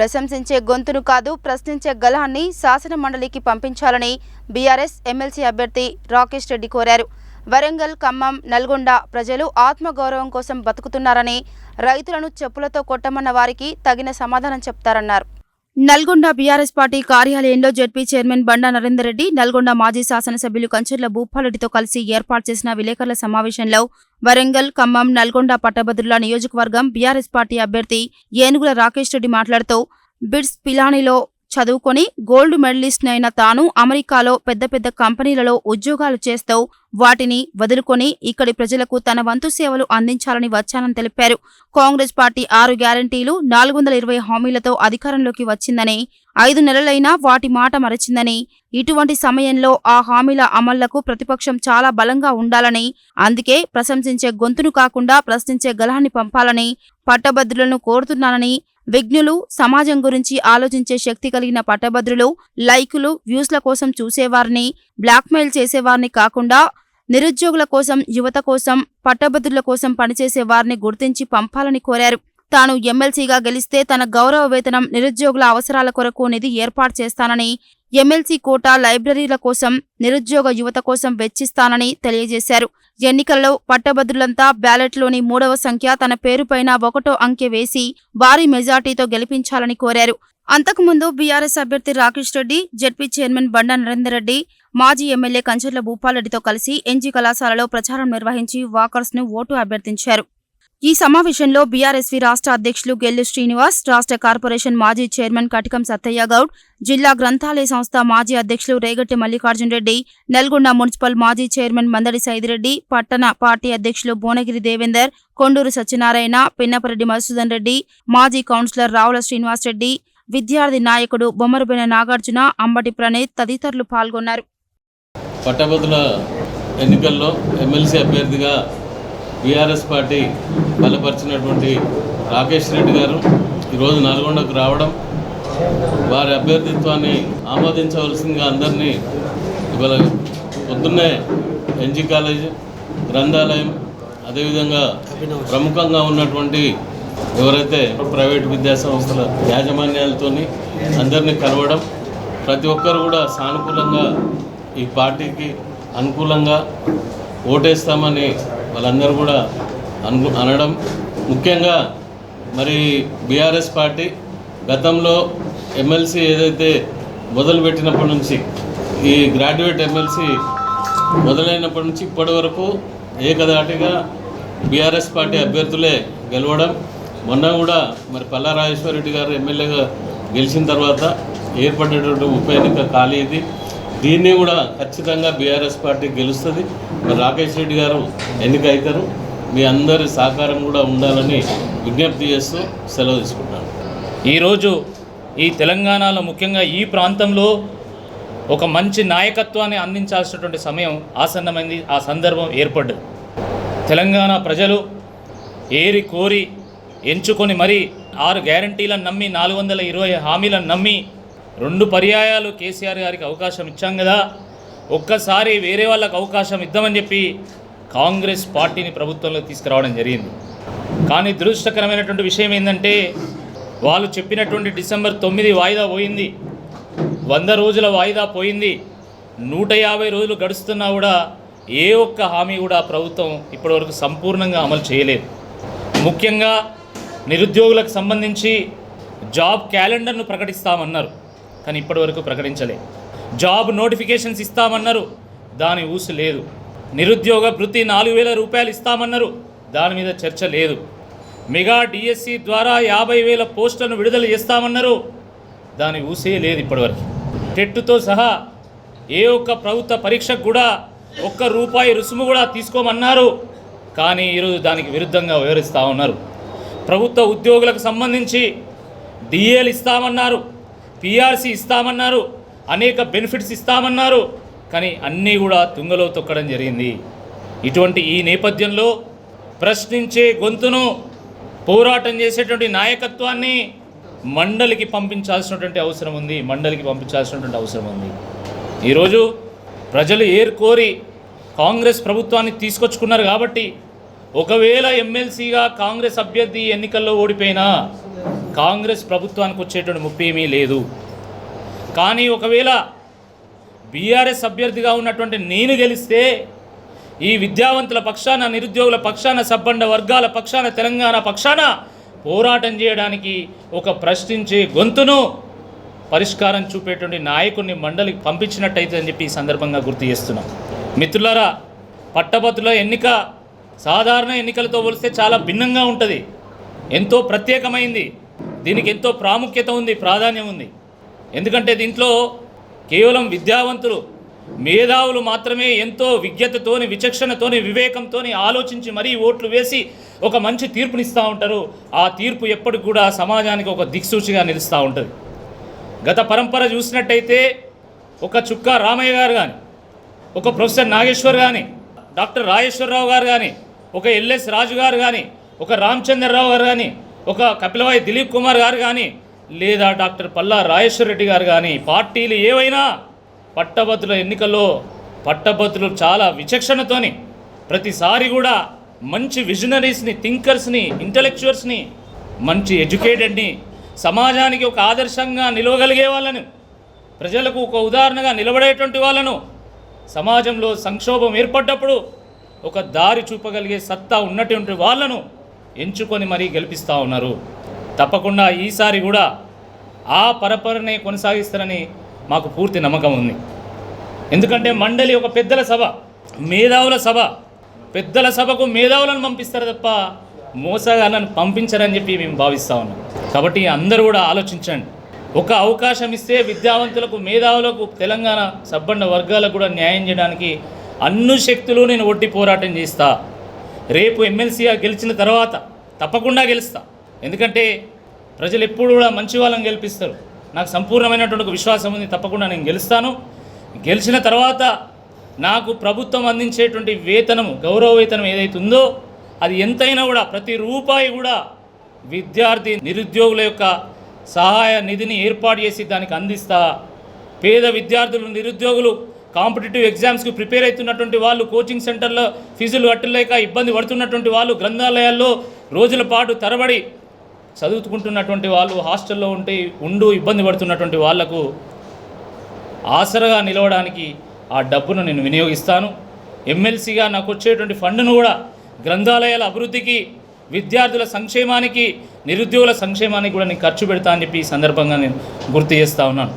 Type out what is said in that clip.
ప్రశంసించే గొంతును కాదు ప్రశ్నించే గలహాన్ని శాసన మండలికి పంపించాలని బీఆర్ఎస్ ఎమ్మెల్సీ అభ్యర్థి రాకేష్ రెడ్డి కోరారు. వరంగల్ ఖమ్మం నల్గొండ ప్రజలు ఆత్మగౌరవం కోసం బతుకుతున్నారని రైతులను చెప్పులతో కొట్టమన్న వారికి తగిన సమాధానం చెప్తారన్నారు. నల్గొండ బీఆర్ఎస్ పార్టీ కార్యాలయంలో జడ్పీ చైర్మన్ బండా నరేందర్ రెడ్డి నల్గొండ మాజీ శాసనసభ్యులు కంచర్ల భూపాలరెడ్డితో కలిసి ఏర్పాటు చేసిన విలేకరుల సమావేశంలో వరంగల్ ఖమ్మం నల్గొండ పట్టభద్రుల నియోజకవర్గం బీఆర్ఎస్ పార్టీ అభ్యర్థి ఏనుగుల రాకేష్ రెడ్డి మాట్లాడుతూ బిడ్స్ పిలానిలో చదువుకొని గోల్డ్ మెడలిస్ట్ అయిన తాను అమెరికాలో పెద్ద పెద్ద కంపెనీలలో ఉద్యోగాలు చేస్తూ వాటిని వదులుకొని ఇక్కడి ప్రజలకు తన వంతు సేవలు అందించాలని వచ్చానని తెలిపారు. కాంగ్రెస్ పార్టీ ఆరు గ్యారంటీలు నాలుగు వందల ఇరవై హామీలతో అధికారంలోకి వచ్చిందని ఐదు నెలలైనా వాటి మాట మరచిందని ఇటువంటి సమయంలో ఆ హామీల అమళ్ళకు ప్రతిపక్షం చాలా బలంగా ఉండాలని అందుకే ప్రశంసించే గొంతును కాకుండా ప్రశ్నించే గలహాన్ని పంపాలని పట్టభద్రులను కోరుతున్నానని విఘ్నులు సమాజం గురించి ఆలోచించే శక్తి కలిగిన పట్టభద్రులు లైకులు వ్యూస్ల కోసం చూసేవారిని బ్లాక్మెయిల్ చేసేవారిని కాకుండా నిరుద్యోగుల కోసం యువత కోసం పట్టభద్రుల కోసం పనిచేసే వారిని గుర్తించి పంపాలని కోరారు. తాను ఎమ్మెల్సీగా గెలిస్తే తన గౌరవ వేతనం నిరుద్యోగుల అవసరాల కొరకు నిధి ఏర్పాటు చేస్తానని ఎమ్మెల్సీ కోటా లైబ్రరీల కోసం నిరుద్యోగ యువత కోసం వెచ్చిస్తానని తెలియజేశారు. ఎన్నికల్లో పట్టభద్రులంతా బ్యాలెట్లోని మూడవ సంఖ్య తన పేరుపైన ఒకటో అంకె వేసి భారీ మెజార్టీతో గెలిపించాలని కోరారు. అంతకుముందు బీఆర్ఎస్ అభ్యర్థి రాకేష్ రెడ్డి జెడ్పీ చైర్మన్ బండా నరేందర్ రెడ్డి మాజీ ఎమ్మెల్యే కంచర్ల భూపాలరెడ్డితో కలిసి ఎన్జీ కళాశాలలో ప్రచారం నిర్వహించి వాకర్స్ను ఓటు అభ్యర్థించారు. ఈ సమావేశంలో బీఆర్ఎస్వి రాష్ట్ర అధ్యక్షులు గెల్లు శ్రీనివాస్ రాష్ట్ర కార్పొరేషన్ మాజీ చైర్మన్ కటికం సత్తయ్య గౌడ్ జిల్లా గ్రంథాలయ సంస్థ మాజీ అధ్యక్షులు రేగట్టి మల్లికార్జున్ రెడ్డి నల్గొండ మున్సిపల్ మాజీ చైర్మన్ మందడి సైదిరెడ్డి పట్టణ పార్టీ అధ్యక్షులు భువనగిరి దేవేందర్ కొండూరు సత్యనారాయణ పిన్నపరెడ్డి మధుసూదన్ రెడ్డి మాజీ కౌన్సిలర్ రావుల శ్రీనివాస్ రెడ్డి విద్యార్థి నాయకుడు బొమ్మరబెన నాగార్జున అంబటి ప్రణీత్ తదితరులు పాల్గొన్నారు. పట్టభద్రుల ఎన్నికల్లో ఎమ్మెల్సీ అభ్యర్థిగా బీఆర్ఎస్ పార్టీ బలపరిచినటువంటి రాకేష్ రెడ్డి గారు ఈరోజు నల్గొండకు రావడం వారి అభ్యర్థిత్వాన్ని ఆమోదించవలసిందిగా అందరినీ ఇవాళ పొద్దున్నే ఎన్జీ కాలేజ్ గ్రంథాలయం అదేవిధంగా ప్రముఖంగా ఉన్నటువంటి ఎవరైతే ప్రైవేట్ విద్యాసంస్థల యాజమాన్యాలతోని అందరినీ కలవడం ప్రతి ఒక్కరు కూడా సానుకూలంగా ఈ పార్టీకి అనుకూలంగా ఓటేస్తామని వాళ్ళందరూ కూడా అను అనడం ముఖ్యంగా మరి బీఆర్ఎస్ పార్టీ గతంలో ఎమ్మెల్సీ ఏదైతే మొదలుపెట్టినప్పటి నుంచి ఈ గ్రాడ్యుయేట్ ఎమ్మెల్సీ మొదలైనప్పటి నుంచి ఇప్పటి వరకు ఏకదాటిగా బీఆర్ఎస్ పార్టీ అభ్యర్థులే గెలవడం మొన్న కూడా మరి పల్లా రాజేశ్వరరెడ్డి గారు ఎమ్మెల్యేగా గెలిచిన తర్వాత ఏర్పడినటువంటి ఉప ఎన్నిక ఖాళీ ఇది. దీన్ని కూడా ఖచ్చితంగా బీఆర్ఎస్ పార్టీ గెలుస్తుంది. మరి రాకేష్ రెడ్డి గారు ఎన్నిక అవుతారు మీ అందరి సహకారం కూడా ఉండాలని విజ్ఞప్తి చేస్తూ సెలవు తీసుకుంటాను ఈరోజు ఈ తెలంగాణలో ముఖ్యంగా ఈ ప్రాంతంలో ఒక మంచి నాయకత్వాన్ని అందించాల్సినటువంటి సమయం ఆసన్నమైంది. ఆ సందర్భం ఏర్పడ్డది. తెలంగాణ ప్రజలు ఏరి కోరి ఎంచుకొని మరి ఆరు గ్యారంటీలను నమ్మి నాలుగు వందల ఇరవై హామీలను నమ్మి రెండు పర్యాయాలు కేసీఆర్ గారికి అవకాశం ఇచ్చాం కదా. ఒక్కసారి వేరే వాళ్ళకి అవకాశం ఇద్దామని చెప్పి కాంగ్రెస్ పార్టీని ప్రభుత్వంలో తీసుకురావడం జరిగింది. కానీ దురదృష్టకరమైనటువంటి విషయం ఏంటంటే వాళ్ళు చెప్పినటువంటి డిసెంబర్ తొమ్మిది వాయిదా పోయింది. వంద రోజుల వాయిదా పోయింది. నూట యాభై రోజులు గడుస్తున్నా కూడా ఏ ఒక్క హామీ కూడా ప్రభుత్వం ఇప్పటివరకు సంపూర్ణంగా అమలు చేయలేదు. ముఖ్యంగా నిరుద్యోగులకు సంబంధించి జాబ్ క్యాలెండర్ను ప్రకటిస్తామన్నారు. కానీ ఇప్పటివరకు ప్రకటించలేదు. జాబ్ నోటిఫికేషన్స్ ఇస్తామన్నారు. దాని ఊసు లేదు. నిరుద్యోగ వృత్తి నాలుగు వేల రూపాయలు ఇస్తామన్నారు. దాని మీద చర్చ లేదు. మెగా డిఎస్సి ద్వారా యాభై వేల పోస్టులను విడుదల చేస్తామన్నారు. దాని ఊసే లేదు ఇప్పటివరకు. టెట్టుతో సహా ఏ ఒక్క ప్రభుత్వ పరీక్షకు కూడా ఒక్క రూపాయి రుసుము కూడా తీసుకోమన్నారు. కానీ ఈరోజు దానికి విరుద్ధంగా వివరిస్తూ ఉన్నారు. ప్రభుత్వ ఉద్యోగులకు సంబంధించి డిఏలు ఇస్తామన్నారు. పిఆర్సీ ఇస్తామన్నారు. అనేక బెనిఫిట్స్ ఇస్తామన్నారు. కానీ అన్నీ కూడా తుంగలో తొక్కడం జరిగింది. ఇటువంటి ఈ నేపథ్యంలో ప్రశ్నించే గొంతును పోరాటం చేసేటువంటి నాయకత్వాన్ని మండలికి పంపించాల్సినటువంటి అవసరం ఉంది. మండలికి పంపించాల్సినటువంటి అవసరం ఉంది. ఈరోజు ప్రజలు ఏరుకోరి కాంగ్రెస్ ప్రభుత్వాన్ని తీసుకొచ్చుకున్నారు కాబట్టి ఒకవేళ ఎమ్మెల్సీగా కాంగ్రెస్ అభ్యర్థి ఎన్నికల్లో ఓడిపోయినా కాంగ్రెస్ ప్రభుత్వానికి వచ్చేటువంటి ముప్పి ఏమీ లేదు. కానీ ఒకవేళ బీఆర్ఎస్ అభ్యర్థిగా ఉన్నటువంటి నేను గెలిస్తే ఈ విద్యావంతుల పక్షాన నిరుద్యోగుల పక్షాన సబ్బండ వర్గాల పక్షాన తెలంగాణ పక్షాన పోరాటం చేయడానికి ఒక ప్రశ్నించే గొంతును పరిష్కారం చూపేటువంటి నాయకుడిని మండలికి పంపించినట్టయితే అని చెప్పి ఈ సందర్భంగా గుర్తు చేస్తున్నాం. మిత్రులారా పట్టభద్రుల ఎన్నిక సాధారణ ఎన్నికలతో పోలిస్తే చాలా భిన్నంగా ఉంటుంది. ఎంతో ప్రత్యేకమైంది. దీనికి ఎంతో ప్రాముఖ్యత ఉంది ప్రాధాన్యం ఉంది. ఎందుకంటే దీంట్లో కేవలం విద్యావంతులు మేధావులు మాత్రమే ఎంతో విజ్ఞతతోని విచక్షణతోని వివేకంతోని ఆలోచించి మరీ ఓట్లు వేసి ఒక మంచి తీర్పునిస్తూ ఉంటారు. ఆ తీర్పు ఎప్పటికి కూడా సమాజానికి ఒక దిక్సూచిగా నిలుస్తూ ఉంటుంది. గత పరంపర చూసినట్టయితే ఒక చుక్క రామయ్య గారు కానీ ఒక ప్రొఫెసర్ నాగేశ్వర్ కానీ డాక్టర్ రాజేశ్వరరావు గారు కానీ ఒక ఎల్ఎస్ రాజు గారు కానీ ఒక రామచంద్రరావు గారు కానీ ఒక కపిలవాయి దిలీప్ కుమార్ గారు కానీ లేదా డాక్టర్ పల్లా రాజేశ్వర రెడ్డి గారు కానీ పార్టీలు ఏవైనా పట్టభద్రుల ఎన్నికల్లో పట్టభద్రులు చాలా విచక్షణతోని ప్రతిసారి కూడా మంచి విజనరీస్ని థింకర్స్ని ఇంటలెక్చువల్స్ని మంచి ఎడ్యుకేటెడ్ని సమాజానికి ఒక ఆదర్శంగా నిలవగలిగే వాళ్ళను ప్రజలకు ఒక ఉదాహరణగా నిలబడేటువంటి వాళ్ళను సమాజంలో సంక్షోభం ఏర్పడ్డప్పుడు ఒక దారి చూపగలిగే సత్తా ఉన్నటువంటి వాళ్ళను ఎంచుకొని మరీ గెలిపిస్తూ ఉన్నారు. తప్పకుండా ఈసారి కూడా ఆ పరపరనే కొనసాగిస్తారని మాకు పూర్తి నమ్మకం ఉంది. ఎందుకంటే మండలి ఒక పెద్దల సభ మేధావుల సభ. పెద్దల సభకు మేధావులను పంపిస్తారు తప్ప మోసగాళ్ళను పంపించరని చెప్పి మేము భావిస్తా ఉన్నాం. కాబట్టి అందరూ కూడా ఆలోచించండి. ఒక అవకాశం ఇస్తే విద్యావంతులకు మేధావులకు తెలంగాణ సబ్బండ వర్గాలకు కూడా న్యాయం చేయడానికి అన్ని శక్తులు నేను ఒట్టి పోరాటం చేస్తా. రేపు ఎమ్మెల్సీగా గెలిచిన తర్వాత తప్పకుండా గెలుస్తా. ఎందుకంటే ప్రజలు ఎప్పుడు కూడా మంచి వాళ్ళని గెలిపిస్తారు. నాకు సంపూర్ణమైనటువంటి ఒక విశ్వాసం ఉంది. తప్పకుండా నేను గెలుస్తాను. గెలిచిన తర్వాత నాకు ప్రభుత్వం అందించేటువంటి వేతనము గౌరవ వేతనం ఏదైతే ఉందో అది ఎంతైనా కూడా ప్రతి రూపాయి కూడా విద్యార్థి నిరుద్యోగుల యొక్క సహాయ నిధిని ఏర్పాటు చేసి దానికి అందిస్తా. పేద విద్యార్థులు నిరుద్యోగులు కాంపిటేటివ్ ఎగ్జామ్స్కి ప్రిపేర్ అవుతున్నటువంటి వాళ్ళు కోచింగ్ సెంటర్లో ఫీజులు కట్టలేక ఇబ్బంది పడుతున్నటువంటి వాళ్ళు గ్రంథాలయాల్లో రోజుల పాటు తరబడి చదువుకుంటున్నటువంటి వాళ్ళు హాస్టల్లో ఉంటే ఉండు ఇబ్బంది పడుతున్నటువంటి వాళ్ళకు ఆసరగా నిలవడానికి ఆ డబ్బును నేను వినియోగిస్తాను. ఎమ్మెల్సీగా నాకు వచ్చేటువంటి ఫండ్ను కూడా గ్రంథాలయాల అభివృద్ధికి విద్యార్థుల సంక్షేమానికి నిరుద్యోగుల సంక్షేమానికి కూడా నేను ఖర్చు పెడతా అని చెప్పి ఈ సందర్భంగా నేను గుర్తు చేస్తా ఉన్నాను.